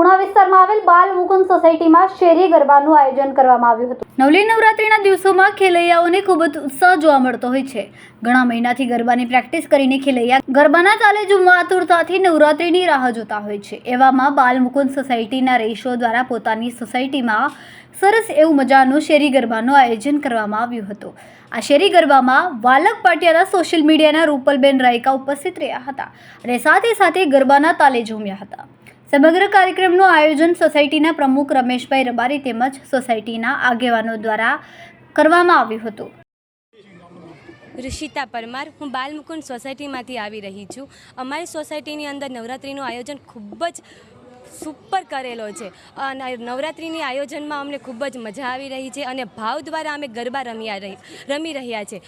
પુણા વિસ્તારમાં આવેલ બાલ મુકુંદ સોસાયટીમાં શેરી ગરબાનું આયોજન કરવામાં આવ્યું હતું. નવલી નવરાત્રિના દિવસોમાં ખેલૈયાઓને ખૂબ જ ઉત્સાહ જોવા મળતો હોય છે. ઘણા મહિનાથી ગરબાની પ્રેક્ટિસ કરીને ખેલૈયા ગરબાના તાલે ઝૂમવા આતુરતાથી નવરાત્રિની રાહ જોતા હોય છે. એવામાં બાલ મુકુંદ સોસાયટીના રહીશો દ્વારા પોતાની સોસાયટીમાં સરસ એવું મજાનું શેરી ગરબાનું આયોજન કરવામાં આવ્યું હતું. આ શેરી ગરબામાં વાલક પાટિયાના સોશિયલ મીડિયાના રૂપલબેન રાયકા ઉપસ્થિત રહ્યા હતા અને સાથે સાથે ગરબાના તાલે ઝૂમ્યા હતા. સમગ્ર કાર્યક્રમનું આયોજન સોસાયટીના પ્રમુખ રમેશભાઈ રબારી તેમજ સોસાયટીના આગેવાનો દ્વારા કરવામાં આવ્યું હતું. ઋષિતા પરમાર, હું બાલમુકુંદ સોસાયટીમાંથી આવી રહી છું. અમારી સોસાયટીની અંદર નવરાત્રિનું આયોજન ખૂબ જ સુપર કરેલો છે. અને નવરાત્રિની આયોજનમાં અમને ખૂબ જ મજા આવી રહી છે અને ભાવ દ્વારા અમે ગરબા રમ્યા રમી રહ્યા છે.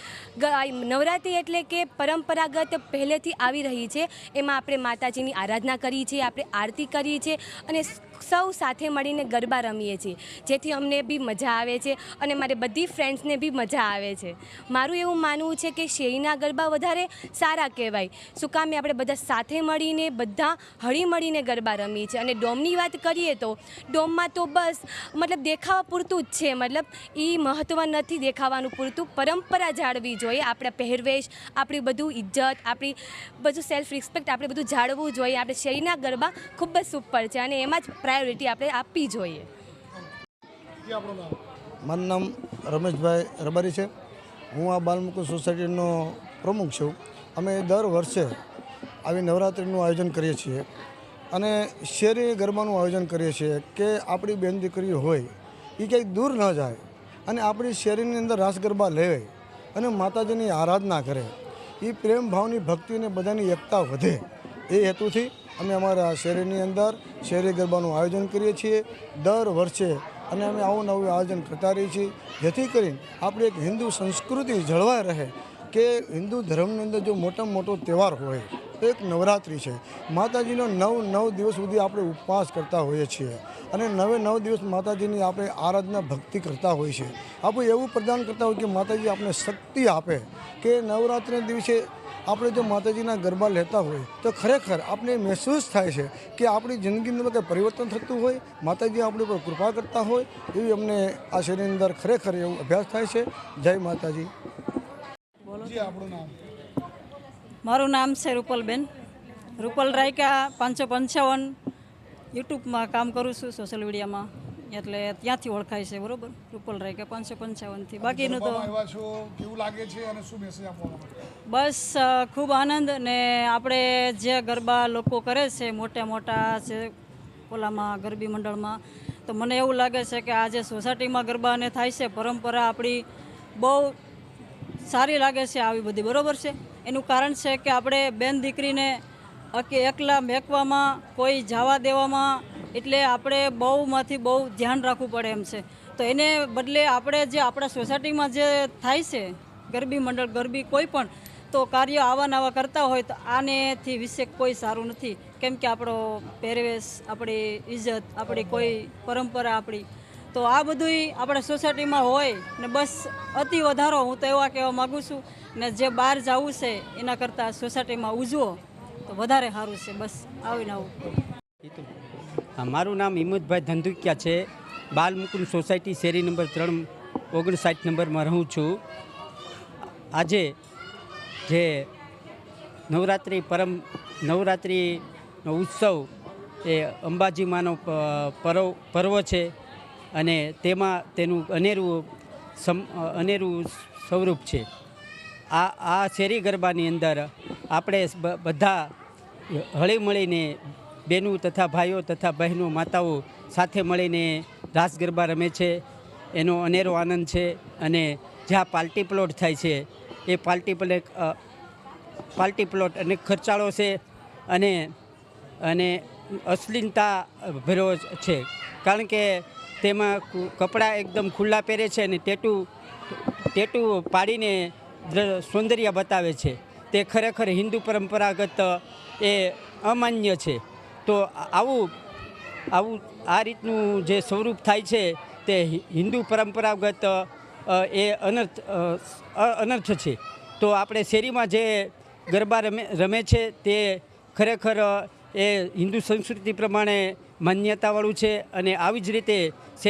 નવરાત્રિ એટલે કે પરંપરાગત પહેલેથી આવી રહી છે. એમાં આપણે માતાજીની આરાધના કરીએ છીએ આપણે આરતી કરીએ છીએ અને સૌ સાથે મળીને ગરબા રમીએ છીએ. જેથી અમને બી મજા આવે છે અને મારે બધી ફ્રેન્ડ્સને બી મજા આવે છે. મારું એવું માનવું છે કે શેરીના ગરબા વધારે સારા કહેવાય. શું કામે આપણે બધા સાથે મળીને, બધા હળી મળીને ગરબા રમીએ છીએ. અને ડોમની વાત કરીએ તો ડોમમાં તો બસ મતલબ દેખાવા પૂરતું જ છે. મતલબ એ મહત્ત્વ નથી દેખાવાનું પૂરતું. પરંપરા જાળવી જોઈએ. આપણા પહેરવેશ, આપણી બધું ઇજ્જત આપણી બધું સેલ્ફ રિસ્પેક્ટ આપણે બધું જાળવવું જોઈએ. આપણે શેરીના ગરબા ખૂબ જ સુપર છે અને એમાં જ પ્રાયોરિટી આપણે આપવી જોઈએ. મારું નામ રમેશભાઈ રબારી છે. હું આ બાલમુકુદ સોસાયટીનો પ્રમુખ છું. અમે દર વર્ષે આવી નવરાત્રિનું આયોજન કરીએ છીએ. અને શેરી ગરબાનું આયોજન કરીએ છીએ કે આપણી બેન દીકરીઓ હોય એ ક્યાંય દૂર ન જાય અને આપણી શેરીની અંદર રાસ ગરબા લે અને માતાજીની આરાધના કરે. એ પ્રેમ, ભાવની ભક્તિ અને બધાની એકતા વધે. એ હેતુથી અમે અમારા શેરીની અંદર શેરી ગરબાનું આયોજન કરીએ છીએ. દર વર્ષે અને અમે આવું નવું આયોજન કરતા રહીએ છીએ. જેથી કરીને આપણી એક હિન્દુ સંસ્કૃતિ જળવાઈ રહે કે હિન્દુ ધર્મની અંદર જો મોટામાં મોટો તહેવાર હોય એક નવરાત્રિ છે. માતાજીનો નવ નવ દિવસ સુધી આપણે ઉપવાસ કરતા હોઈએ છીએ અને નવે નવ દિવસ માતાજીની આપણે આરાધના ભક્તિ કરતા હોઈએ છીએ. આપણે એવું પ્રદાન કરતા હોય કે માતાજી આપણે શક્તિ આપે કે નવરાત્રિના દિવસે આપણે જો માતાજીના ગરબા લેતા હોય તો ખરેખર આપણે મહેસૂસ થાય છે કે આપણી જિંદગીની અંદર કંઈ પરિવર્તન થતું હોય માતાજી આપણી પર કૃપા કરતા હોય એવી અમને આ શરીરની અંદર ખરેખર એવું અભ્યાસ થાય છે. જય માતાજી. મારું નામ છે રૂપલબેન. રૂપલ રાયકા પાંચસો પંચાવન યુટ્યુબમાં કામ કરું છું સોશિયલ મીડિયામાં એટલે ત્યાંથી ઓળખાય છે બરોબર? રૂપલ રાયકા પાંચસો પંચાવનથી બાકીનું તો કેવું લાગે છે અને શું મેસેજ? બસ ખૂબ આનંદ ને આપણે જે ગરબા લોકો કરે છે મોટા મોટા છે ઓલામાં ગરબી મંડળમાં તો મને એવું લાગે છે કે આ જે સોસાયટીમાં ગરબાને થાય છે પરંપરા આપણી બહુ સારી લાગે છે આવી બધી બરોબર છે? એનું કારણ છે કે આપણે બેન દીકરીને એકલા મેકવામાં, કોઈ જવા દેવામાં, એટલે આપણે બહુમાંથી બહુ ધ્યાન રાખવું પડે એમ છે. તો એને બદલે આપણે જે આપણા સોસાયટીમાં જે થાય છે, ગરબી મંડળ, ગરબી કોઈ પણ, તો કાર્ય આવા નવા કરતા હોય તો આનેથી વિશે કોઈ સારું નથી. કેમ કે આપણો પહેરવેશ, આપણી ઇજ્જત આપણી કોઈ પરંપરા, આપણી તો આ બધુંય આપણા સોસાયટીમાં હોય ને બસ અતિ વધારો હું તો એવા કહેવા માગું છું ને જે બહાર જવું છે એના કરતાં સોસાયટીમાં ઉજવો તો વધારે સારું છે. બસ આવીને આવું. મારું નામ હિંમતભાઈ ધંધુકિયા છે. બાલમુકુંદ સોસાયટી શેરી નંબર ત્રણ, ઓગણસાઠ નંબરમાં રહું છું. આજે જે નવરાત્રિ પરમ, નવરાત્રિનો ઉત્સવ એ અંબાજી માનો પર્વ પર્વ છે. અને તેમાં તેનું અનેરું સમ, અનેરું સ્વરૂપ છે. આ આ શેરી ગરબાની અંદર આપણે બધા હળી મળીને બહેનો તથા ભાઈઓ તથા બહેનો, માતાઓ સાથે મળીને રાસ ગરબા રમે છે. એનો અનેરો આનંદ છે અને જ્યાં પાર્ટી પ્લોટ થાય છે, એ પ્લોટ પાલ્ટી પાર્ટી પ્લોટ અને ખર્ચાળો છે અને અને અશ્લીલતા ભર્યો છે. કારણ કે તેમાં કપડાં એકદમ ખુલ્લા પહેરે છે અને ટેટુ ટેટુ પાડીને સૌંદર્ય બતાવે છે. તે ખરેખર હિન્દુ પરંપરાગત, એ અમાન્ય છે. તો આવું આવું, આ રીતનું જે સ્વરૂપ થાય છે, તે હિન્દુ પરંપરાગત એ અનર્થ અનર્થ છે. તો આપણે શેરીમાં જે ગરબા રમે રમે છે, તે ખરેખર, એ હિન્દુ સંસ્કૃતિ પ્રમાણે માન્યતાવાળું છે અને આવી જ રીતે